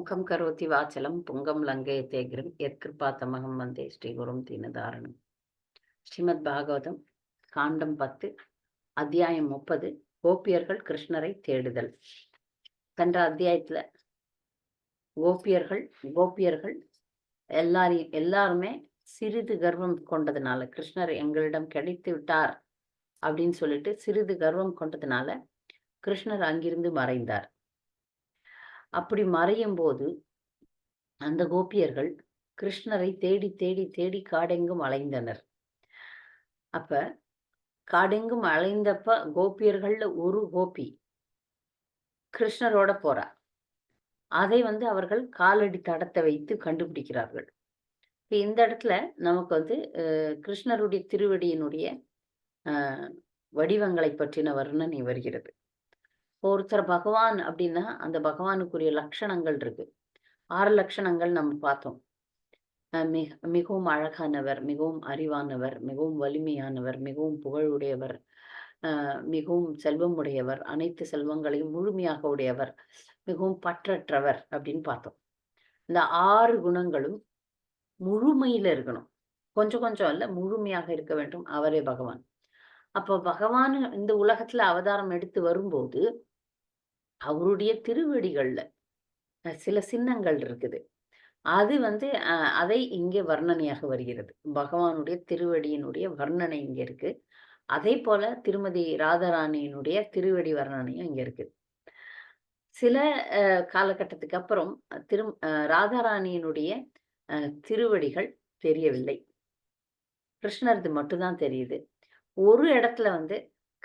முகம் கரோதி வாச்சலம் புங்கம் லங்கயத்தே கிரம் எத்கிருபாத்தமகம் வந்தே ஸ்ரீகுரும் தீனதாரணம். ஸ்ரீமத் பாகவதம் காண்டம் பத்து அத்தியாயம் முப்பது கோபியர்கள் கிருஷ்ணரை தேடுதல். சென்ற அத்தியாயத்துல கோபியர்கள் கோபியர்கள் எல்லாரையும் எல்லாருமே சிறிது கர்வம் கொண்டதுனால கிருஷ்ணர் எங்களிடம் கிடைத்து விட்டார் அப்படின்னு சொல்லிட்டு சிறிது கர்வம் கொண்டதுனால கிருஷ்ணர் அங்கிருந்து மறைந்தார். அப்படி மறையும் போது அந்த கோபியர்கள் கிருஷ்ணரை தேடி தேடி தேடி காடெங்கும் அலைந்தனர். அப்ப காடெங்கும் அலைந்தப்ப கோபியர்கள்ல ஒரு கோபி கிருஷ்ணரோட போறார் அதை வந்து அவர்கள் காலடி தடத்தை வைத்து கண்டுபிடிக்கிறார்கள். இந்த இடத்துல நமக்கு வந்து கிருஷ்ணருடைய திருவடியினுடைய வடிவங்களை பற்றின வர்ணனை வருகிறது. ஒருத்தர் பகவான் அப்படின்னா அந்த பகவானுக்குரிய லட்சணங்கள் இருக்கு. ஆறு லட்சணங்கள் நம்ம பார்த்தோம். மிக மிகவும் அழகானவர் மிகவும் அறிவானவர் மிகவும் வலிமையானவர் மிகவும் புகழுடையவர் மிகவும் செல்வம் உடையவர் அனைத்து செல்வங்களையும் முழுமையாக உடையவர் மிகவும் பற்றற்றவர் அப்படின்னு பார்த்தோம். இந்த ஆறு குணங்களும் முழுமையில இருக்கணும். கொஞ்சம் கொஞ்சம் அல்ல முழுமையாக இருக்க வேண்டும் அவரே பகவான். அப்போ பகவான் இந்த உலகத்துல அவதாரம் எடுத்து வரும்போது அவருடைய திருவடிகள்ல சில சின்னங்கள் இருக்குது. அது வந்து அதை இங்கே வர்ணனையாக வருகிறது. பகவானுடைய திருவடியினுடைய வர்ணனை இங்கே இருக்கு. அதே போல திருமதி ராதாராணியினுடைய திருவடி வர்ணனையும் இங்கே இருக்கு. சில காலகட்டத்துக்கு அப்புறம் திரு ராதாராணியினுடைய திருவடிகள் தெரியவில்லை. கிருஷ்ணரது மட்டும்தான் தெரியுது. ஒரு இடத்துல வந்து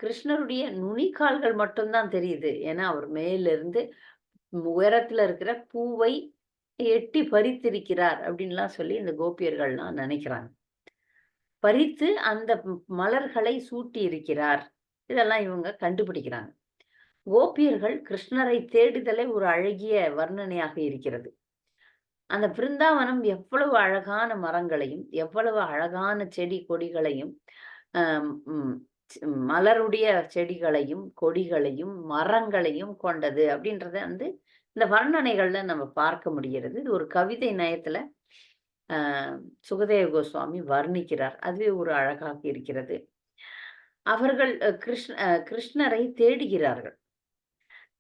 கிருஷ்ணருடைய நுனிக்கால்கள் மட்டும்தான் தெரியுது. ஏன்னா அவர் மேலிருந்து உயரத்துல இருக்கிற பூவை எட்டி பறித்திருக்கிறார் அப்படின்லாம் சொல்லி இந்த கோபியர்கள்லாம் நினைக்கிறாங்க. பறித்து அந்த மலர்களை சூட்டி இருக்கிறார். இதெல்லாம் இவங்க கண்டுபிடிக்கிறாங்க. கோபியர்கள் கிருஷ்ணரை தேடுதலே ஒரு அழகிய வர்ணனையாக இருக்கிறது. அந்த பிருந்தாவனம் எவ்வளவு அழகான மரங்களையும் எவ்வளவு அழகான செடி கொடிகளையும் மலருடைய செடிகளையும் கொடிகளையும் மரங்களையும் கொண்டது அப்படின்றத வந்து இந்த வர்ணனைகள்ல நம்ம பார்க்க முடிகிறது. இது ஒரு கவிதை நயத்துல ஆஹ் சுகதேவ கோஸ்வாமி வர்ணிக்கிறார். அதுவே ஒரு அழகாக இருக்கிறது. அவர்கள் கிருஷ்ண கிருஷ்ணரை தேடுகிறார்கள்.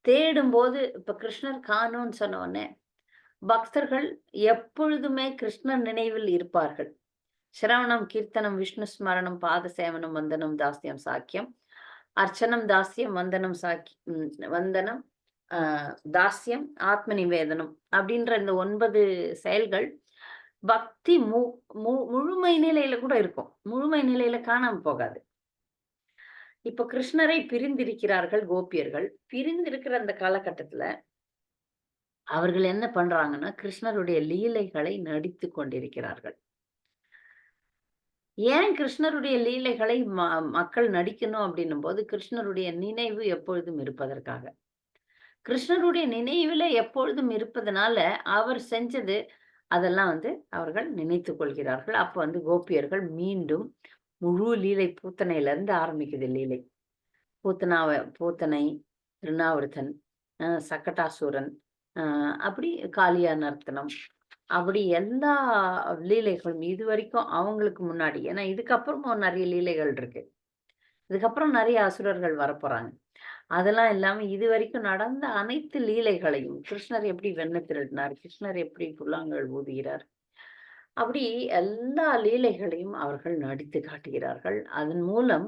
தேடும்போது இப்ப கிருஷ்ணர் காணும்னு சொன்ன உடனே பக்தர்கள் எப்பொழுதுமே கிருஷ்ணர் நினைவில் இருப்பார்கள். சிரவணம் கீர்த்தனம் விஷ்ணு ஸ்மரணம் பாத சேவனம் வந்தனம் தாஸ்தியம் சாக்கியம். அர்ச்சனம் தாஸ்யம் வந்தனம் சாக்கி வந்தனம் ஆஹ் தாஸ்யம் ஆத்ம நிவேதனம் அப்படின்ற இந்த ஒன்பது செயல்கள் பக்தி மு முழுமை நிலையில கூட இருக்கும். முழுமை நிலையில காணாம போகாது. இப்ப கிருஷ்ணரை பிரிந்திருக்கிறார்கள் கோபியர்கள். பிரிந்திருக்கிற அந்த காலகட்டத்துல அவர்கள் என்ன பண்றாங்கன்னா கிருஷ்ணருடைய லீலைகளை நடித்து கொண்டிருக்கிறார்கள். ஏன் கிருஷ்ணருடைய லீலைகளை ம மக்கள் நடிக்கணும் அப்படின்னும் போது கிருஷ்ணருடைய நினைவு எப்பொழுதும் இருப்பதற்காக. கிருஷ்ணருடைய நினைவில் எப்பொழுதும் இருப்பதனால அவர் செஞ்சது அதெல்லாம் வந்து அவர்கள் நினைத்து கொள்கிறார்கள். அப்போ வந்து கோபியர்கள் மீண்டும் முழு லீலை பூத்தனையிலேருந்து ஆரம்பிக்குது லீலை. பூத்தனாவ பூத்தனை திருநாவர்த்தன் சக்கட்டாசூரன் அப்படி காளியா நர்த்தனம் அப்படி எல்லா லீலைகளும் இது வரைக்கும் அவங்களுக்கு முன்னாடி ஏன்னா இதுக்கப்புறமும் நிறைய லீலைகள் இருக்கு. இதுக்கப்புறம் நிறைய அசுரர்கள் வரப்போறாங்க. அதெல்லாம் இல்லாம இது வரைக்கும் நடந்த அனைத்து லீலைகளையும் கிருஷ்ணர் எப்படி வெண்ண திருடினார் கிருஷ்ணர் எப்படி புல்லாங்கல் ஊதுகிறார் அப்படி எல்லா லீலைகளையும் அவர்கள் நடித்து காட்டுகிறார்கள். அதன் மூலம்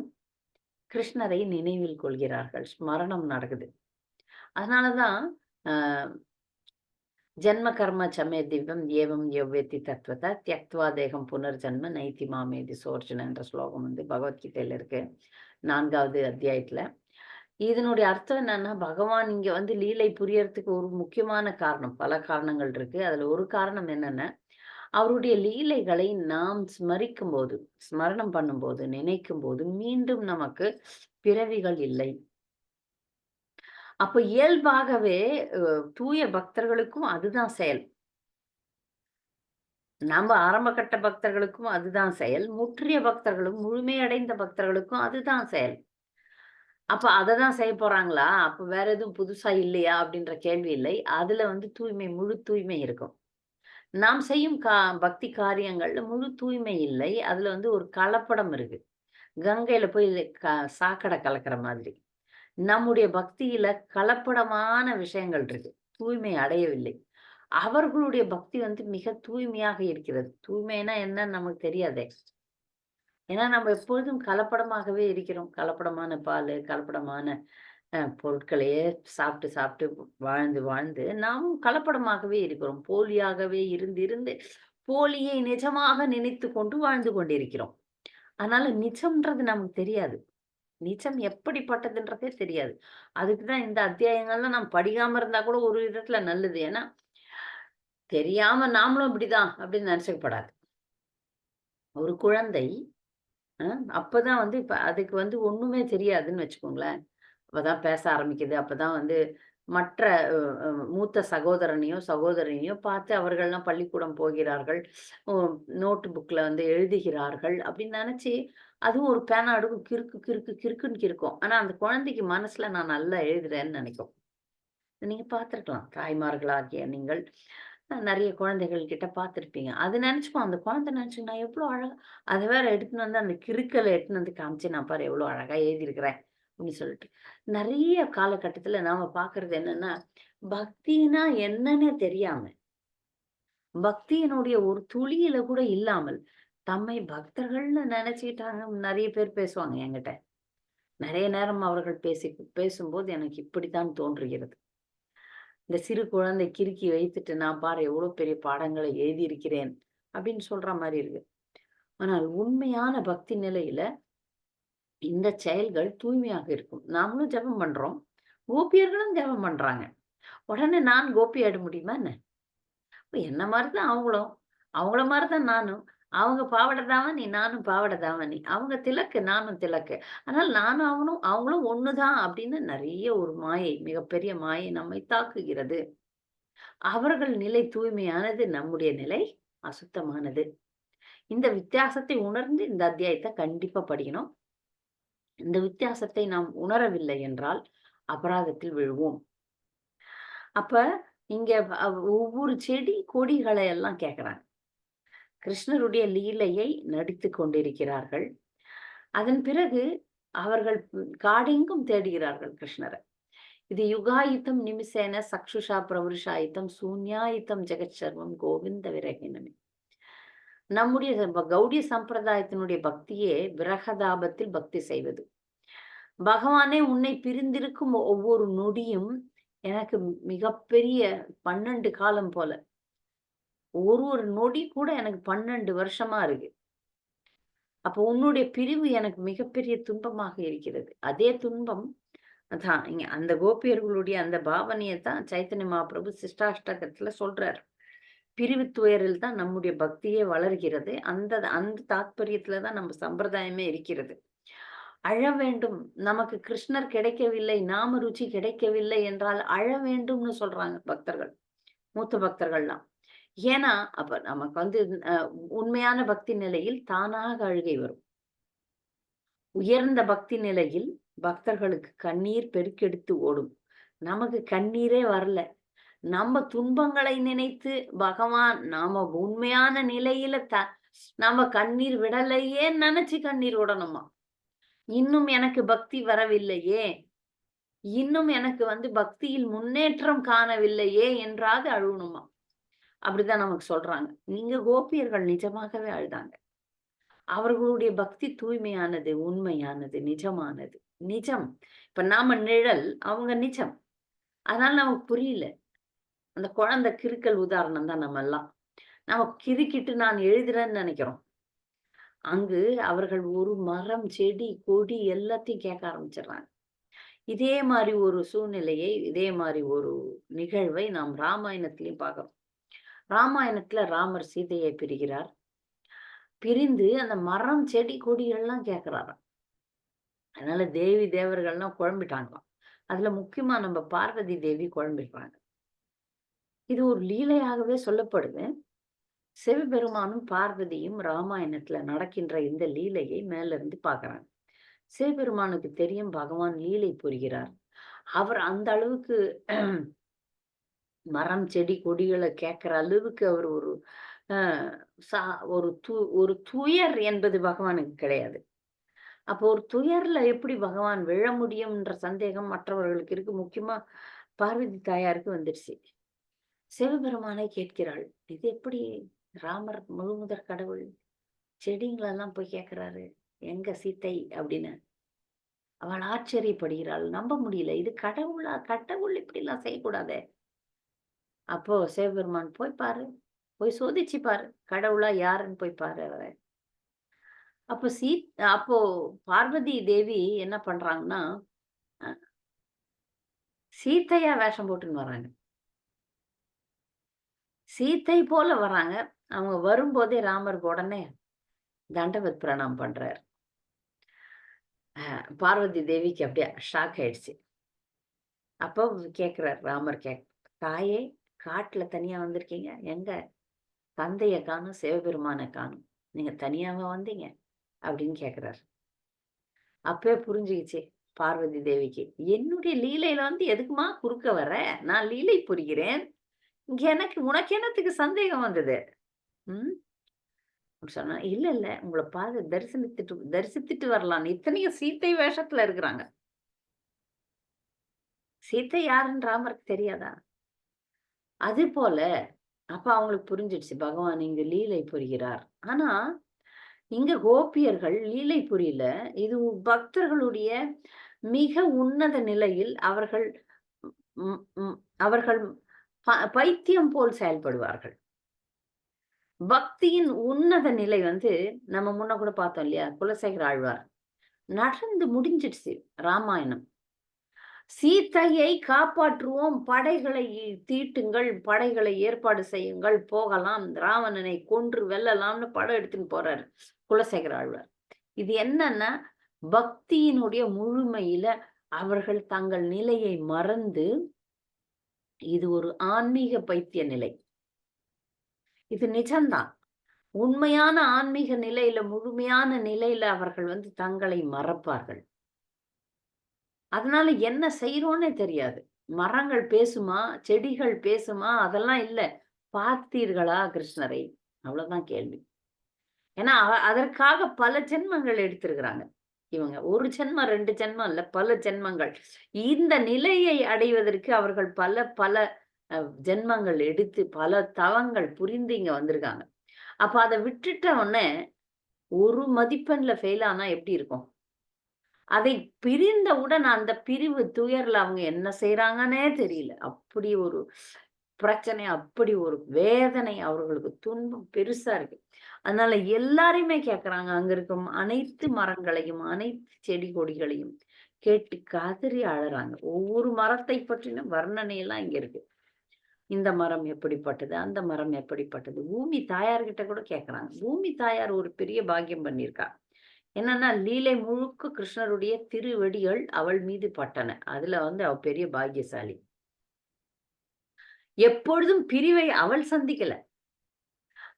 கிருஷ்ணரை நினைவில் கொள்கிறார்கள். ஸ்மரணம் நடக்குது. அதனாலதான் ஆஹ் ஜன்ம கர்ம சமே திவ்யம் ஏவம் எவ்வெத்தி தத்துவத்தை தியக்துவா தேகம் புனர்ஜன்ம நைத்தி மாமேதி சோர்ஜன என்ற ஸ்லோகம் வந்து பகவத்கீதையில இருக்கு. நான்காவது அத்தியாயத்துல. இதனுடைய அர்த்தம் என்னன்னா பகவான் இங்க வந்து லீலை புரியறதுக்கு ஒரு முக்கியமான காரணம். பல காரணங்கள் இருக்கு. அதுல ஒரு காரணம் என்னன்னா அவருடைய லீலைகளை நாம் ஸ்மரிக்கும் போது ஸ்மரணம் பண்ணும்போது நினைக்கும் போது மீண்டும் நமக்கு பிறவிகள் இல்லை. அப்ப இயல்பாகவே தூய பக்தர்களுக்கும் அதுதான் செயல் நம்ம ஆரம்ப கட்ட பக்தர்களுக்கும் அதுதான் செயல் முற்றிய பக்தர்களும் முழுமையடைந்த பக்தர்களுக்கும் அதுதான் செயல் அப்ப அததான் செய்ய போறாங்களா? அப்ப வேற எதுவும் புதுசா இல்லையா? அப்படின்ற கேள்வி இல்லை. அதுல வந்து தூய்மை, முழு தூய்மை இருக்கும். நாம் செய்யும் கா பக்தி காரியங்கள்ல முழு தூய்மை இல்லை. அதுல வந்து ஒரு கலப்படம் இருக்கு. கங்கையில போய் க சாக்கடை கலக்கிற மாதிரி. நம்முடைய பக்தியில கலப்படமான விஷயங்கள் இருக்கு. தூய்மை அடையவில்லை. அவர்களுடைய பக்தி வந்து மிக தூய்மையாக இருக்கிறது. தூய்மைனா என்னன்னு நமக்கு தெரியாதே! ஏன்னா நம்ம எப்பொழுதும் கலப்படமாகவே இருக்கிறோம். கலப்படமான பால் கலப்படமான பொருட்களையே சாப்பிட்டு, சாப்பிட்டு வாழ்ந்து, வாழ்ந்து நாமும் கலப்படமாகவே இருக்கிறோம். போலியாகவே இருந்து, இருந்து போலியை நிஜமாக நினைத்து கொண்டு வாழ்ந்து கொண்டிருக்கிறோம். அதனால நிஜம்ன்றது நமக்கு தெரியாது. நிச்சம் எப்படிப்பட்டதுன்றதே தெரியாது. அதுக்குதான் இந்த அத்தியாயங்கள்லாம் நாம் படிக்காம இருந்தா கூட ஒரு விதத்துல நல்லது. ஏன்னா, தெரியாம நாமளும் இப்படிதான் அப்படின்னு நினைச்சுக்கப்படாது. ஒரு குழந்தை அப்பதான் வந்து இப்ப அதுக்கு வந்து ஒண்ணுமே தெரியாதுன்னு வச்சுக்கோங்களேன். அப்பதான் பேச ஆரம்பிக்குது. அப்பதான் வந்து மற்ற மூத்த சகோதரனையோ, சகோதரனையோ பார்த்து அவர்கள்லாம் பள்ளிக்கூடம் போகிறார்கள். ஓ புக்கில் வந்து எழுதுகிறார்கள் அப்படின்னு நினச்சி அதுவும் ஒரு பேனா எடுக்கும் கிறுக்கு, கிறுக்கு, கிறுக்குன்னு கிறுக்கும். ஆனால் அந்த குழந்தைக்கு மனசில் நான் நல்லா எழுதுறேன்னு நினைக்கும் நீங்கள் பார்த்துருக்கலாம். தாய்மார்களாகிய நீங்கள் நிறைய குழந்தைகள் கிட்ட பார்த்துருப்பீங்க. அது நினச்சிப்போம் அந்த குழந்தை நினச்சி நான் எவ்வளோ அழகாக அதை வேற எடுத்துன்னு வந்து அந்த கிறுக்கலை எடுத்துன்னு வந்து காமிச்சு, நான் பாரு எவ்வளோ அழகாக எழுதியிருக்கிறேன். அப்படின்னு சொல்லிட்டு. நிறைய காலகட்டத்துல நாம பார்க்கறது என்னன்னா, பக்தினா என்னன்னே தெரியாம, பக்தியினுடைய ஒரு துளியில கூட இல்லாமல், தம்மை பக்தர்கள்னு நினைச்சுக்கிட்டாங்க நிறைய பேர் பேசுவாங்க என்கிட்ட. நிறைய நேரம் அவர்கள் பேசி பேசும்போது எனக்கு இப்படித்தான் தோன்றுகிறது. இந்த சிறு குழந்தை கிறுக்கி வைத்துட்டு, நான் பாரு எவ்வளவு பெரிய பாடங்களை எழுதியிருக்கிறேன். அப்படின்னு சொல்ற மாதிரி இருக்கு. ஆனால் உண்மையான பக்தி நிலையில இந்த செயல்கள் தூய்மையாக இருக்கும். நாமளும் ஜெபம் பண்றோம். கோபியர்களும் ஜெபம் பண்றாங்க. உடனே நான் கோபி ஆயிட முடியுமா என்ன? என்ன மாரி தான் அவங்களும். அவங்கள மாரி தான் நானும். அவங்க பாவாடை தாவணி, நானும் பாவாடை தாவணி. அவங்க திலக்கு, நானும் திலக்கு. அதனால நானும் அவனும் அவங்களும் ஒண்ணுதான் அப்படின்னு நிறைய ஒரு மாயை, மிகப்பெரிய மாயை நம்மை தாக்குகிறது. அவர்கள் நிலை தூய்மையானது, நம்முடைய நிலை அசுத்தமானது. இந்த வித்தியாசத்தை உணர்ந்து இந்த அத்தியாயத்தை கண்டிப்பா படிக்கணும். இந்த வித்தியாசத்தை நாம் உணரவில்லை என்றால், அபராதத்தில் விழுவோம். அப்ப இங்க ஒவ்வொரு செடி, கொடிகளை எல்லாம் கேட்கிறாங்க கிருஷ்ணருடைய லீலையை நடித்துக் கொண்டிருக்கிறார்கள். அதன் பிறகு அவர்கள் காடெங்கும் தேடுகிறார்கள் கிருஷ்ணரை இது யுகாயுத்தம் நிமிஷேன சக்ஷுஷா பிரவருஷாயுத்தம் சூன்யாயுத்தம் ஜெகச்சர்வம் கோவிந்த விரகினமே. நம்முடைய கௌடிய சம்பிரதாயத்தினுடைய பக்தியே விரகதாபத்தில் பக்தி செய்வது. பகவானே உன்னை பிரிந்திருக்கும் ஒவ்வொரு நொடியும் எனக்கு மிகப்பெரிய 12 காலம் போல. ஒரு ஒரு நொடி கூட எனக்கு 12 வருஷமா இருக்கு. அப்போ உன்னுடைய பிரிவு எனக்கு மிகப்பெரிய துன்பமாக இருக்கிறது. அதே துன்பம் அதான் இங்க அந்த கோபியர்களுடைய அந்த பாவனையை தான் சைத்தன்ய மகாபிரபு சிஷ்டாஷ்டகத்துல சொல்றாரு பிரிவு துயரில் தான் நம்முடைய பக்தியே வளர்கிறது. அந்த அந்த தாத்பரியத்துல தான் நம்ம சம்பிரதாயமே இருக்கிறது. அழ வேண்டும். நமக்கு கிருஷ்ணர் கிடைக்கவில்லை, நாம ருச்சி கிடைக்கவில்லை என்றால் அழ வேண்டும்னு சொல்றாங்க பக்தர்கள். மூத்த பக்தர்கள்லாம். ஏன்னா, அப்ப நமக்கு வந்து உண்மையான பக்தி நிலையில் தானாக அழுகை வரும். உயர்ந்த பக்தி நிலையில் பக்தர்களுக்கு கண்ணீர் பெருக்கெடுத்து ஓடும். நமக்கு கண்ணீரே வரல. நம்ம துன்பங்களை நினைத்து பகவான் நாம உண்மையான நிலையில த நாம கண்ணீர் விடலையே நினைச்சு கண்ணீர் விடணுமா. இன்னும் எனக்கு பக்தி வரவில்லையே! இன்னும் எனக்கு வந்து பக்தியில் முன்னேற்றம் காணவில்லையே என்றாவது அழுகணுமா அப்படிதான் நமக்கு சொல்றாங்க. நீங்க கோபியர்கள் நிஜமாகவே அழுதாங்க. அவர்களுடைய பக்தி தூய்மையானது, உண்மையானது, நிஜமானது. நிஜம். இப்ப நாம நிழல், அவங்க நிஜம். அதனால நமக்கு புரியல. அந்த குழந்தை கிறுக்கல் உதாரணம் தான் நம்ம எல்லாம் நம்ம கிறுக்கிட்டு நான் எழுதுறேன்னு நினைக்கிறோம் அங்கு அவர்கள் ஒரு மரம், செடி, கொடி எல்லாத்தையும் கேட்க ஆரம்பிச்சிடுறாங்க இதே மாதிரி ஒரு சூழ்நிலையை, இதே மாதிரி ஒரு நிகழ்வை நாம் ராமாயணத்திலையும் பார்க்கிறோம். ராமாயணத்துல ராமர் சீதையை பிரிகிறார். பிரிந்து அந்த மரம், செடி, கொடிகள்லாம் கேட்கிறாராம். அதனால தேவி, தேவர்கள்லாம் குழம்பிட்டாங்களாம். அதுல முக்கியமா நம்ம பார்வதி தேவி குழம்பிடுறாங்க. இது ஒரு லீலையாகவே சொல்லப்படுது. சிவபெருமானும், பார்வதியும் ராமாயணத்துல நடக்கின்ற இந்த லீலையை மேல இருந்து பாக்குறாங்க சிவபெருமானுக்கு தெரியும் பகவான் லீலை புரிகிறார். அவர் அந்த அளவுக்கு மரம் செடி கொடிகளை கேட்கிற அளவுக்கு அவர் ஒரு சா ஒரு து ஒரு துயர் என்பது பகவானுக்கு கிடையாது. அப்போ ஒரு துயர்ல எப்படி பகவான் விழ முடியும்ன்ற சந்தேகம் மற்றவர்களுக்கு இருக்கு. முக்கியமா பார்வதி தாயாருக்கு வந்துடுச்சு சிவபெருமானை கேட்கிறாள். இது எப்படி ராமர் முழுமுதற் கடவுள்? செடிங்களெல்லாம் போய் கேட்கிறாரு. எங்க சீத்தை? அப்படின்னு. அவள் ஆச்சரியப்படுகிறாள். நம்ப முடியல. இது கடவுளா? கடவுள் இப்படி எல்லாம் செய்யக்கூடாதே. அப்போ சிவபெருமான் போய் பாரு. போய் சோதிச்சு பாரு. கடவுளா யாருன்னு போய் பாரு அவரை. அப்போ சீ அப்போ பார்வதி தேவி என்ன பண்றாங்கன்னா சீத்தையா வேஷம் போட்டுன்னு வராங்க சீத்தை போல வராங்க அவங்க வரும்போதே ராமருக்கு உடனே தண்டவத் பிரணாம் பண்றாரு. பார்வதி தேவிக்கு அப்படியே ஷாக் ஆயிடுச்சு. அப்போ கேட்குறார் ராமர் கேக் தாயே காட்டுல தனியா வந்திருக்கீங்க? எங்க? தந்தைய காணும் சிவபெருமான காணும். நீங்க தனியாக வந்தீங்க? அப்படின்னு கேக்குறாரு. அப்பவே புரிஞ்சுக்கிச்சு பார்வதி தேவிக்கு என்னுடைய லீலையில வந்து எதுக்குமா குறுக்க வர நான் லீலை புரிகிறேன். எனக்கு உனக்கு என்னத்துக்கு சந்தேகம் வந்தது? உம் சொன்னா இல்ல இல்ல உங்களை பார்த்து தரிசனித்துட்டு தரிசித்துட்டு வரலாம். இத்தனையும் சீத்தை வேஷத்துல இருக்கிறாங்க. சீத்தை யாருன்னு ராமருக்கு தெரியாதா? அது போல அப்ப அவங்களுக்கு புரிஞ்சிடுச்சு பகவான் இங்க லீலை புரிகிறார். ஆனா இங்க கோபியர்கள் லீலை புரியல. இது பக்தர்களுடைய மிக உன்னத நிலையில் அவர்கள் அவர்கள் பைத்தியம் போல் செயல்படுவார்கள். பக்தியின் உன்னத நிலை வந்து நம்ம முன்ன கூட பார்த்தோம் இல்லையா? குலசேகர் ஆழ்வார். நடந்து முடிஞ்சிடுச்சு ராமாயணம். சீத்தையை காப்பாற்றுவோம் படைகளை தீட்டுங்கள் படைகளை ஏற்பாடு செய்யுங்கள் போகலாம் ராவணனை கொன்று வெல்லலாம்னு படம் எடுத்துன்னு போறாரு குலசேகர ஆழ்வார். இது என்னன்னா பக்தியினுடைய முழுமையில அவர்கள் தங்கள் நிலையை மறந்து இது ஒரு ஆன்மீக பைத்திய நிலை. இது நிஜம்தான். உண்மையான ஆன்மீக நிலையில முழுமையான நிலையில அவர்கள் வந்து தங்களை மறப்பார்கள். அதனால என்ன செய்யறோன்னே தெரியாது. மரங்கள் பேசுமா? செடிகள் பேசுமா? அதெல்லாம் இல்ல. பார்த்தீர்களா கிருஷ்ணரை? அவ்வளவுதான் கேள்வி. ஏன்னா அதற்காக பல ஜென்மங்கள் எடுத்திருக்கிறாங்க. இவங்க ஒரு ஜென்மம் ரெண்டு ஜென்மம் இல்ல பல ஜென்மங்கள். இந்த நிலையை அடைவதற்கு அவர்கள் பல பல ஜென்மங்கள் எடுத்து பல தவங்கள் புரிந்து இங்க வந்திருக்காங்க. அப்ப அதை விட்டுட்ட உடனே ஒரு மதிப்பெண்ல ஃபெயில் ஆனா எப்படி இருக்கும்? அதை பிரிந்தவுடன் அந்த பிரிவு துயர்ல அவங்க என்ன செய்யறாங்கன்னே தெரியல. அப்படி ஒரு பிரச்சனை அப்படி ஒரு வேதனை அவர்களுக்கு துன்பம் பெருசா இருக்கு. அதனால எல்லாரையுமே கேக்குறாங்க. அங்க இருக்கும் அனைத்து மரங்களையும் அனைத்து செடி கொடிகளையும் கேட்டு கதறி அழறாங்க. ஒவ்வொரு மரத்தை பற்றின வர்ணனை எல்லாம் இங்க இருக்கு. இந்த மரம் எப்படிப்பட்டது? அந்த மரம் எப்படிப்பட்டது? பூமி தாயார்கிட்ட கூட கேக்குறாங்க. பூமி தாயார் ஒரு பெரிய பாக்கியம் பண்ணியிருக்கா. என்னன்னா லீலை முழுக்க கிருஷ்ணருடைய திருவடிகள் அவள் மீது பட்டன. அதுல வந்து அவ பெரிய பாக்கியசாலி. எப்பொழுதும் பிரிவை அவள் சந்திக்கல.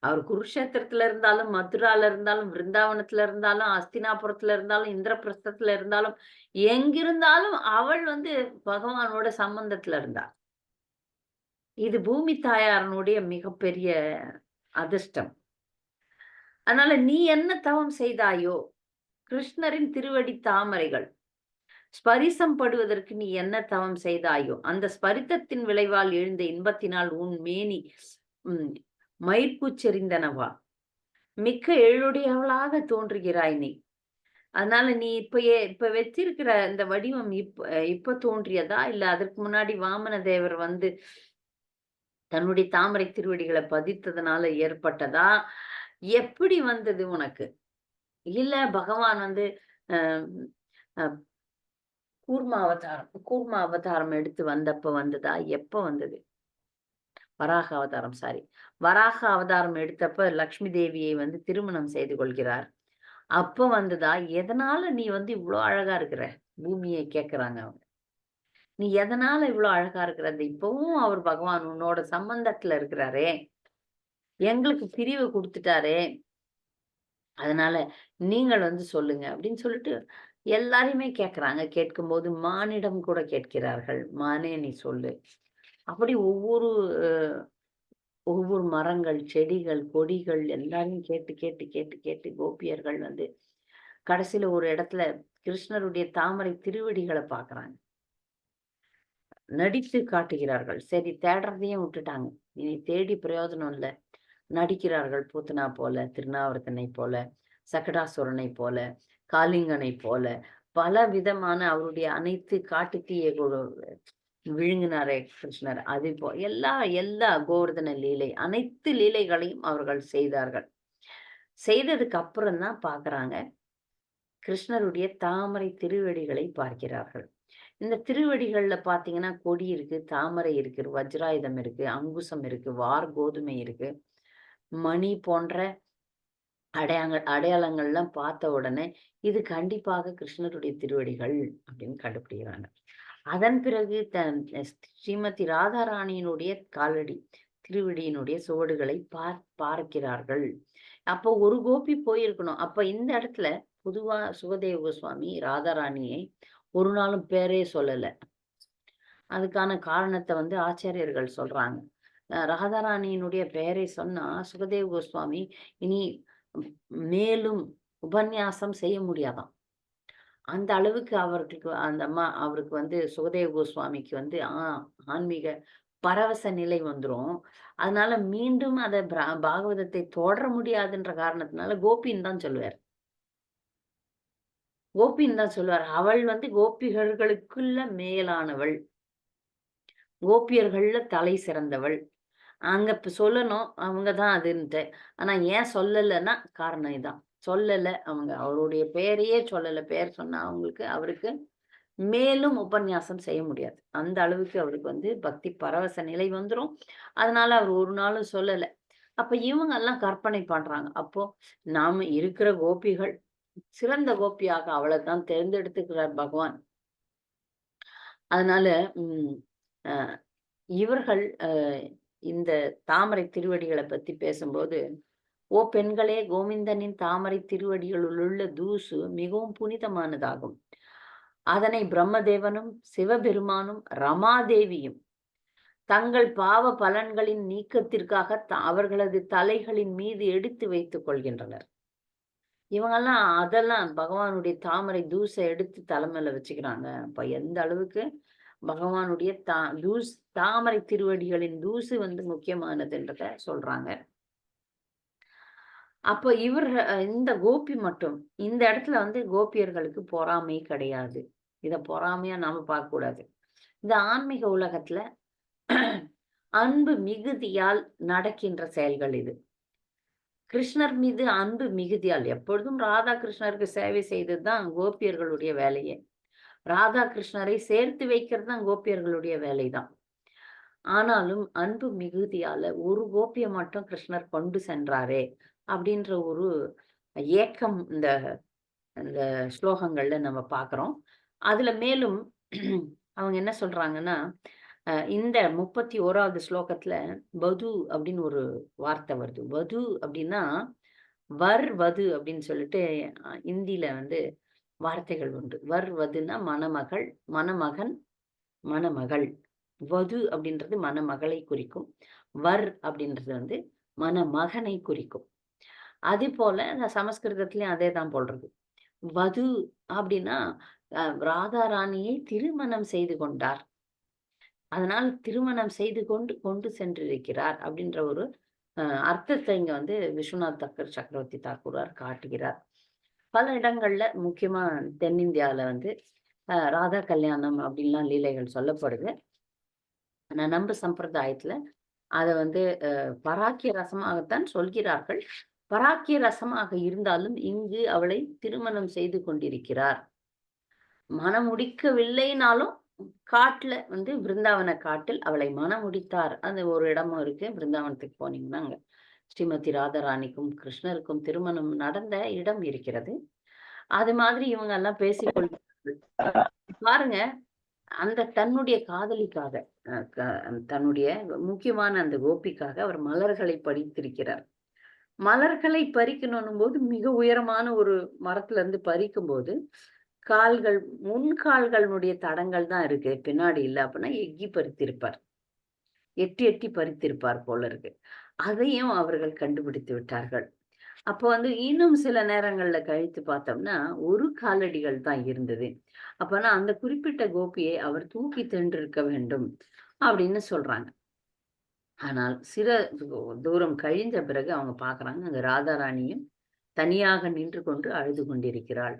அவர் குருஷேத்திரத்துல இருந்தாலும் மதுரால இருந்தாலும் விருந்தாவனத்துல இருந்தாலும் அஸ்தினாபுரத்துல இருந்தாலும் இந்திரபிரஸ்தத்துல இருந்தாலும் எங்கிருந்தாலும் அவள் வந்து பகவானோட சம்பந்தத்துல இருந்தாள் இது பூமி தாயாரனுடைய மிகப்பெரிய அதிர்ஷ்டம். அதனால நீ என்ன தவம் செய்தாயோ கிருஷ்ணரின் திருவடி தாமரைகள் ஸ்பரிசம் படுவதற்கு நீ என்ன தவம் செய்தாயோ அந்த ஸ்பரித்தத்தின் விளைவால் எழுந்த இன்பத்தினால் உன் மேனி உம் மயிர்பூச்செறிந்தனவா மிக்க எழுடையவளாக தோன்றுகிறாய் நீ. அதனால நீ இப்ப இப்ப வச்சிருக்கிற இந்த வடிவம் இப்ப இப்ப தோன்றியதா? இல்ல அதற்கு முன்னாடி வாமன தேவர் வந்து தன்னுடைய தாமரை திருவடிகளை பதித்ததுனால ஏற்பட்டதா? எப்படி வந்தது உனக்கு? இல்ல பகவான் வந்து கூர்மா அவதாரம் கூர்மா அவதாரம் எடுத்து வந்தப்ப வந்ததா? எப்ப வந்தது? வராக அவதாரம் சாரி வராக அவதாரம் எடுத்தப்ப லக்ஷ்மி தேவியை வந்து திருமணம் செய்து கொள்கிறார். அப்ப வந்துதா எதனால நீ வந்து இவ்வளவு அழகா இருக்கிற? பூமியை கேட்குறாங்க அவங்க. நீ எதனால இவ்வளவு அழகா இருக்கிற இப்பவும் அவர் பகவான் உன்னோட சம்பந்தத்துல இருக்கிறாரே. எங்களுக்கு பிரிவு கொடுத்துட்டாரே. அதனால நீங்கள் வந்து சொல்லுங்க. அப்படின்னு சொல்லிட்டு எல்லாரையுமே கேட்கறாங்க. கேட்கும்போது மானிடம் கூட கேட்கிறார்கள். மானே நீ சொல்லு. அப்படி ஒவ்வொரு ஒவ்வொரு மரங்கள் செடிகள் கொடிகள் எல்லாரையும் கேட்டு கேட்டு கேட்டு கேட்டு கோபியர்கள் வந்து கடைசியில ஒரு இடத்துல கிருஷ்ணருடைய தாமரை திருவடிகளை பாக்குறாங்க நடித்து காட்டுகிறார்கள். சரி தேடுறதையும் விட்டுட்டாங்க. இனி தேடி பிரயோஜனம் இல்லை. நடிக்கிறார்கள் பூத்தனா போல திருநாவர்த்தனை போல சக்கடாசுரனை போல காளிங்கனை போல பல விதமான அவருடைய அனைத்து காட்டுத்தீய விழுங்கினாரே கிருஷ்ணர். அதே போ எல்லா எல்லா கோவர்தன லீலை அனைத்து லீலைகளையும் அவர்கள் செய்தார்கள். செய்ததுக்கு அப்புறம் தான் பாக்குறாங்க கிருஷ்ணருடைய தாமரை திருவடிகளை பார்க்கிறார்கள். இந்த திருவடிகள்ல பாத்தீங்கன்னா கொடி இருக்கு தாமரை இருக்கு வஜ்ராயுதம் இருக்கு அங்குசம் இருக்கு வார் கோதுமை இருக்கு. மணி போன்ற அடையாளங்கள் அடையாளங்கள்லாம் பார்த்த உடனே இது கண்டிப்பாக கிருஷ்ணருடைய திருவடிகள் அப்படின்னு கண்டுபிடிக்கிறாங்க. அதன் பிறகு தன் ஸ்ரீமதி ராதாராணியினுடைய காலடி திருவிடியினுடைய சுவடுகளை பார் பார்க்கிறார்கள். அப்போ ஒரு கோபி போயிருக்கணும். அப்ப இந்த இடத்துல பொதுவா சுகதேவ கோஸ்வாமி ராதாராணியை ஒரு நாளும் பேரே சொல்லல. அதுக்கான காரணத்தை வந்து ஆச்சாரியர்கள் சொல்றாங்க. ராதாராணியினுடைய பெயரை சொன்னா சுகதேவ கோஸ்வாமி இனி மேலும் உபன்யாசம் செய்ய முடியாதாம். அந்த அளவுக்கு அவர்களுக்கு அந்த அம்மா அவருக்கு வந்து சுகதேவ கோஸ்வாமிக்கு வந்து ஆ ஆன்மீக பரவச நிலை வந்துடும் அதனால மீண்டும் அதை பாகவதத்தை தொடர முடியாதுன்ற காரணத்தினால கோபின்னு தான் சொல்லுவார். கோபின்னு தான் சொல்லுவார். அவள் வந்து கோபிகர்களுக்குள்ள மேலானவள். கோபியர்கள்ல தலை சிறந்தவள். அங்க சொல்லணும் அவங்கதான் அதுன்ட்டு. ஆனா ஏன் சொல்லலைன்னா காரணம் இதான். சொல்லல. அவங்க அவருடைய பெயரையே சொல்லல. பெயர் சொன்னா அவங்களுக்கு அவருக்கு மேலும் உபன்யாசம் செய்ய முடியாது. அந்த அளவுக்கு அவருக்கு வந்து பக்தி பரவச நிலை வந்துடும் அதனால அவர் ஒரு நாளும் சொல்லல. அப்ப இவங்க எல்லாம் கற்பனை பண்றாங்க. அப்போ நாம இருக்கிற கோபிகள் சிறந்த கோபியாக அவளை தான் தேர்ந்தெடுத்துக்கிறார் பகவான். அதனால உம் இவர்கள் இந்த தாமரை திருவடிகளை பத்தி பேசும்போது ஓ பெண்களே கோவிந்தனின் தாமரை திருவடிகளுள்ள தூசு மிகவும் புனிதமானதாகும். அதனை பிரம்மதேவனும் சிவபெருமானும் ரமாதேவியும் தங்கள் பாவ பலன்களின் நீக்கத்திற்காக அவர்களது தலைகளின் மீது எடுத்து வைத்துக் கொள்கின்றனர். இவங்கெல்லாம் அதெல்லாம் பகவானுடைய தாமரை தூசை எடுத்து தலைமையில வச்சுக்கிறாங்க. அப்ப எந்த அளவுக்கு பகவானுடைய தா தூஸ் தாமரை திருவடிகளின் தூசு வந்து முக்கியமானதுன்றத சொல்றாங்க. அப்போ இவர் இந்த கோபி மட்டும் இந்த இடத்துல வந்து கோபியர்களுக்கு பொறாமை கிடையாது. இத பொறாமையா நாம பார்க்க கூடாது இந்த ஆன்மீக உலகத்துல அன்பு மிகுதியால் நடக்கின்ற செயல்கள் இது. கிருஷ்ணர் மீது அன்பு மிகுதியால் எப்பொழுதும் ராதா கிருஷ்ணருக்கு சேவை செய்ததுதான் கோபியர்களுடைய வேலையே. ராதா கிருஷ்ணரை சேர்த்து வைக்கிறது தான் கோபியர்களுடைய வேலைதான் ஆனாலும் அன்பு மிகுதியால ஒரு கோபியை மட்டும் கிருஷ்ணர் கொண்டு சென்றாரே. அப்படின்ற ஒரு ஏக்கம் இந்த இந்த ஸ்லோகங்கள்ல நம்ம பார்க்குறோம். அதுல மேலும் அவங்க என்ன சொல்றாங்கன்னா இந்த முப்பத்தி ஓராவது ஸ்லோகத்துல வது அப்படின்னு ஒரு வார்த்தை வருது. வது அப்படின்னா வர் வது அப்படின்னு சொல்லிட்டு இந்தியில வந்து வார்த்தைகள் உண்டு. வர் வதுன்னா மணமகள் மணமகன் மணமகள். வது அப்படின்றது மணமகளை குறிக்கும். வர் அப்படின்றது வந்து மணமகனை குறிக்கும். அதே போல சமஸ்கிருதத்திலையும் அதே தான் போடுறது வது அப்படின்னா ராதா ராணியை திருமணம் செய்து கொண்டார். அதனால் திருமணம் செய்து கொண்டு கொண்டு சென்றிருக்கிறார் அப்படின்ற ஒரு அர்த்தத்தை இங்க வந்து விஸ்வநாத் தக்கர் சக்கரவர்த்தி தாக்கூரார் காட்டுகிறார். பல இடங்கள்ல முக்கியமா தென்னிந்தியாவில வந்து ராதா கல்யாணம் அப்படின்லாம் லீலைகள் சொல்லப்படுது. ஆனா நம்ம சம்பிரதாயத்துல அதை வந்து பராக்கிய ரசமாகத்தான் சொல்கிறார்கள். பராக்கிய ரசமாக இருந்தாலும் இங்கு அவளை திருமணம் செய்து கொண்டிருக்கிறார். மனம் முடிக்கவில்லைனாலும் காட்டுல வந்து பிருந்தாவன காட்டில் அவளை மனம் முடித்தார். அந்த ஒரு இடமும் இருக்கு. பிருந்தாவனத்துக்கு போனீங்கன்னா அங்க ஸ்ரீமதி ராதாராணிக்கும் கிருஷ்ணருக்கும் திருமணம் நடந்த இடம் இருக்கிறது. அது மாதிரி இவங்க எல்லாம் பேசிக்கொள்கிறார்கள் பாருங்க அந்த தன்னுடைய காதலிக்காக தன்னுடைய முக்கியமான அந்த கோபிக்காக அவர் மலர்களை படித்திருக்கிறார். மலர்களை பறிக்கணும் போது மிக உயரமான ஒரு மரத்துல இருந்து பறிக்கும் போது கால்கள் முன் கால்களுடைய தடங்கள் தான் இருக்கு. பின்னாடி இல்ல அப்படின்னா எக்கி பறித்திருப்பார். எட்டி எட்டி பறித்திருப்பார் போல இருக்கு. அதையும் அவர்கள் கண்டுபிடித்து விட்டார்கள். அப்போ வந்து இன்னும் சில நேரங்கள்ல கழித்து பார்த்தோம்னா ஒரு காலடிகள் தான் இருந்தது. அப்பனா அந்த குறிப்பிட்ட கோபியை அவர் தூக்கி தின்றிருக்க வேண்டும் அப்படின்னு சொல்றாங்க. ஆனால் சில தூரம் கழிந்த பிறகு அவங்க பார்க்குறாங்க அங்க ராதாராணியும் தனியாக நின்று கொண்டு அழுது கொண்டிருக்கிறாள்.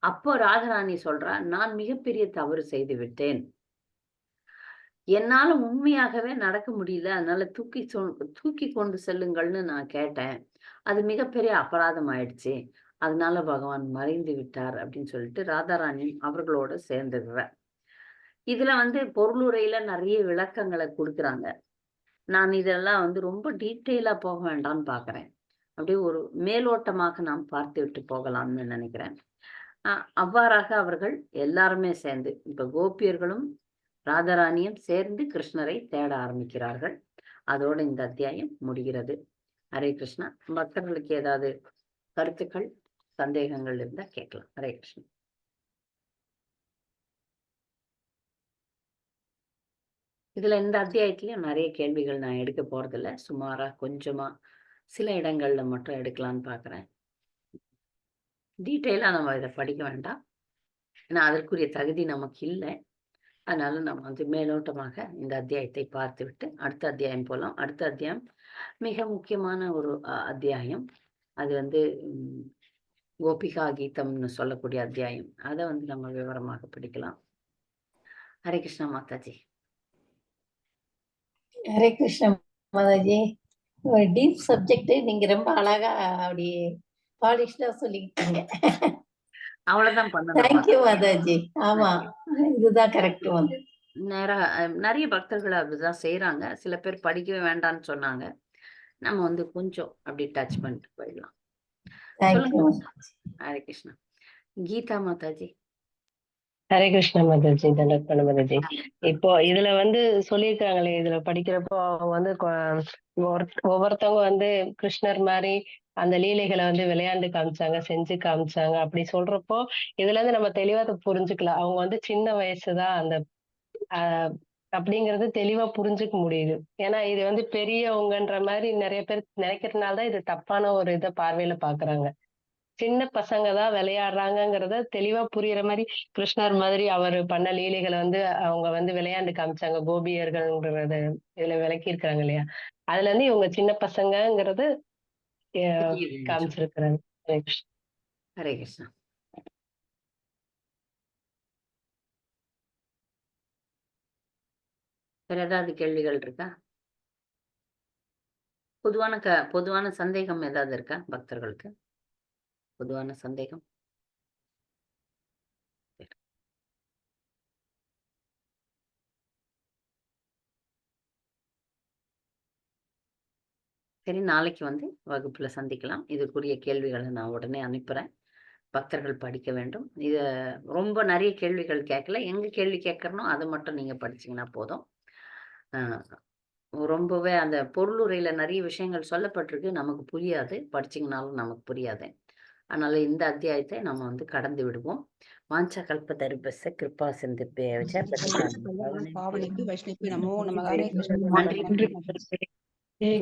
அப்போ ராதாராணி சொல்றா நான் மிகப்பெரிய தவறு செய்து விட்டேன். என்னால உண்மையாகவே நடக்க முடியல. அதனால தூக்கி தூக்கி கொண்டு செல்லுங்கள்னு நான் கேட்டேன். அது மிகப்பெரிய அபராதம் ஆயிடுச்சு. அதனால பகவான் மறைந்து விட்டார் அப்படின்னு சொல்லிட்டு ராதாராணி அவர்களோட சேர்ந்துடுற இதுல வந்து பொருளுரையில நிறைய விளக்கங்களை கொடுக்குறாங்க. நான் இதெல்லாம் வந்து ரொம்ப டீட்டெயிலா போக வேண்டாம்னு பாக்குறேன். அப்படியே ஒரு மேலோட்டமாக நாம் பார்த்து விட்டு போகலாம்னு நினைக்கிறேன். அவ்வாறாக அவர்கள் எல்லாருமே சேர்ந்து இப்ப கோபியர்களும் ராதாராணியும் சேர்ந்து கிருஷ்ணரை தேட ஆரம்பிக்கிறார்கள். அதோட இந்த அத்தியாயம் முடிகிறது. ஹரே கிருஷ்ணா. பக்தர்களுக்கு ஏதாவது கருத்துக்கள் சந்தேகங்கள் இருந்தா கேட்கலாம். ஹரே கிருஷ்ணா. இதுல இந்த அத்தியாயத்திலயும் நிறைய கேள்விகள் நான் எடுக்க போகிறதில்ல சுமாரா கொஞ்சமா சில இடங்கள்ல மட்டும் எடுக்கலாம்னு பாக்குறேன். டீட்டெயிலா நம்ம இதை படிக்க வேண்டாம். ஏன்னா அதற்குரிய தகுதி நமக்கு இல்லை. அதனால நம்ம வந்து மேலோட்டமாக இந்த அத்தியாயத்தை பார்த்து விட்டு அடுத்த அத்தியாயம் போலாம். அடுத்த அத்தியாயம் மிக முக்கியமான ஒரு அத்தியாயம். அது வந்து கோபிகா கீதம்னு சொல்லக்கூடிய அத்தியாயம். அதை வந்து நம்ம விவரமாக படிக்கலாம். ஹரே கிருஷ்ணா மாதாஜி. ஹரே கிருஷ்ண மாதாஜி. ஒரு டீப் சப்ஜெக்ட் நீங்க ரொம்ப அழகா அப்படி பாலிஷ்டா சொல்லிக்கிட்டீங்க. அவ்வளவுதான் பண்ணணும்? தேங்க்யூ மாதாஜி. ஆமா. இதுதான் கரெக்ட் வந்து நிறைய பக்தர்கள் அப்படிதான் செய்யறாங்க சில பேர் படிக்கவே வேண்டாம்னு சொன்னாங்க. நம்ம வந்து கொஞ்சம் அப்படி டச் பண்ணிட்டு போயிடலாம். ஹரே கிருஷ்ணா. கீதா மாதாஜி. ஹரே கிருஷ்ண மாதாஜி தண்டக் பண்ண மாதாஜி இப்போ இதுல வந்து சொல்லியிருக்காங்களே இதுல படிக்கிறப்போ அவங்க வந்து ஒவ்வொருத்தவங்க வந்து கிருஷ்ணர் மாதிரி அந்த லீலைகளை வந்து விளையாண்டு காமிச்சாங்க செஞ்சு காமிச்சாங்க. அப்படி சொல்றப்போ இதுல இருந்து நம்ம தெளிவா அதை புரிஞ்சுக்கலாம். அவங்க வந்து சின்ன வயசுதான் அந்த அப்படிங்கறது தெளிவா புரிஞ்சுக்க முடியுது. ஏன்னா இது வந்து பெரியவங்கன்ற மாதிரி நிறைய பேர் நினைக்கிறதுனால தான் இது தப்பான ஒரு இதை பார்வையில பாக்குறாங்க சின்ன பசங்க தான் விளையாடுறாங்கிறத தெளிவா புரியுற மாதிரி கிருஷ்ணர் மாதிரி அவர் பண்ண லீலைகளை வந்து அவங்க வந்து விளையாண்டு காமிச்சாங்க. கோபியர்கள்ங்கிறத இதுல விளக்கி இருக்காங்க இல்லையா? அதுல இருந்து இவங்க சின்ன பசங்கங்கிறது காமிச்சிருக்கிறாங்க. ஹரே கிருஷ்ணா. வேற ஏதாவது கேள்விகள் இருக்கா? பொதுவான க பொதுவான சந்தேகம் ஏதாவது இருக்கா பக்தர்களுக்கு? பொதுவான சந்தேகம். சரி நாளைக்கு வந்து வகுப்புல சந்திக்கலாம். இதுக்குரிய கேள்விகளை நான் உடனே அனுப்புறேன். பக்தர்கள் படிக்க வேண்டும். இத ரொம்ப நிறைய கேள்விகள் கேட்கல. எங்க கேள்வி கேட்கறனோ அதை மட்டும் நீங்க படிச்சீங்கன்னா போதும். ஆஹ் ரொம்பவே அந்த பொருளுரையில நிறைய விஷயங்கள் சொல்லப்பட்டிருக்கு. நமக்கு புரியாது. படிச்சீங்கனாலும் நமக்கு புரியாது. அதனால இந்த அத்தியாயத்தை நம்ம வந்து கடந்து விடுவோம். வாஞ்சா கல்ப தரிபச கிருபா சிந்து பாவனைக்கு நமோ நம